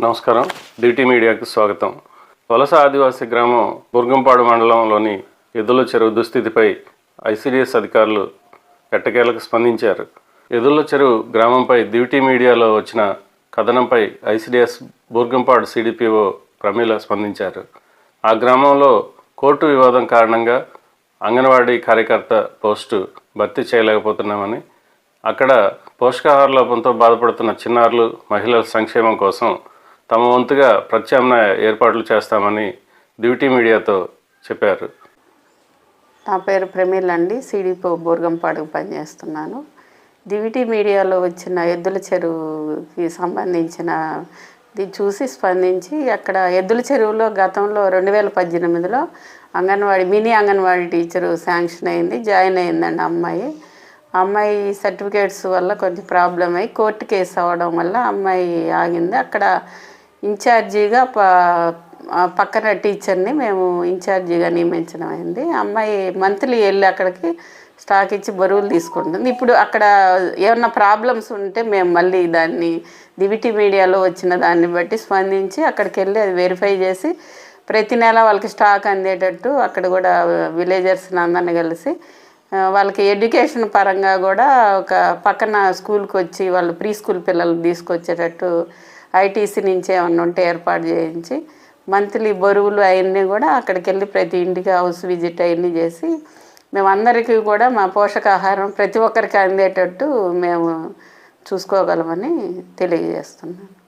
నమస్కారం. డిటి మీడియాకు స్వాగతం. వలస ఆదివాసీ గ్రామం బుర్గంపాడు మండలంలోని ఎద్దుల చెరువు దుస్థితిపై ఐసీడీఎస్ అధికారులు ఎట్టకేలకు స్పందించారు. ఎదుల చెరువు గ్రామంపై డ్యూటీ మీడియాలో వచ్చిన కథనంపై ఐసీడీఎస్ బుర్గంపాడు సిడిపిఓ ప్రమీల స్పందించారు. ఆ గ్రామంలో కోర్టు వివాదం కారణంగా అంగన్వాడీ కార్యకర్త పోస్టు భర్తీ చేయలేకపోతున్నామని అక్కడ పోషకాహార లోపంతో బాధపడుతున్న చిన్నారులు మహిళల సంక్షేమం కోసం తమ వంతుగా ప్రత్యామ్నాయ ఏర్పాట్లు చేస్తామని డ్యూటీ మీడియాతో చెప్పారు. నా పేరు ప్రమీల్ అండి. సిడిపో బోర్గంపాడుకు పనిచేస్తున్నాను. దివిటీ మీడియాలో వచ్చిన ఎద్దుల చెరువుకి సంబంధించిన ఇది చూసి స్పందించి అక్కడ ఎద్దుల చెరువులో గతంలో రెండు వేల పద్దెనిమిదిలో anganwadi mini anganwadi teacher sanction అయింది జాయిన్ అయిందండి అమ్మాయి. అమ్మాయి సర్టిఫికేట్స్ వల్ల కొంచెం ప్రాబ్లం అయ్యి కోర్టు కేసు అవ్వడం వల్ల అమ్మాయి ఆగింది. అక్కడ ఇన్ఛార్జిగా పక్కన టీచర్ని మేము ఇన్ఛార్జిగా నియమించడం అయింది. అమ్మాయి మంత్లీ వెళ్ళి అక్కడికి స్టాక్ ఇచ్చి బరువులు తీసుకుంటుంది. ఇప్పుడు అక్కడ ఏమన్నా ప్రాబ్లమ్స్ ఉంటే మేము మళ్ళీ దాన్ని దివిటి మీడియాలో వచ్చిన దాన్ని బట్టి స్పందించి అక్కడికి వెళ్ళి అది వెరిఫై చేసి ప్రతి నెల వాళ్ళకి స్టాక్ అందేటట్టు అక్కడ కూడా విలేజర్స్ని అందరిని కలిసి వాళ్ళకి ఎడ్యుకేషన్ పరంగా కూడా ఒక పక్కన స్కూల్కి వచ్చి వాళ్ళు ప్రీ స్కూల్ పిల్లలు తీసుకొచ్చేటట్టు ఐటీసీ నుంచి ఏమన్నా ఉంటే ఏర్పాటు చేయించి మంత్లీ బరువులు అవన్నీ కూడా అక్కడికి వెళ్ళి ప్రతి ఇంటికి హౌస్ విజిట్ అవన్నీ చేసి మేమందరికీ కూడా మా పోషకాహారం ప్రతి ఒక్కరికి అందేటట్టు మేము చూసుకోగలమని తెలియజేస్తున్నాను.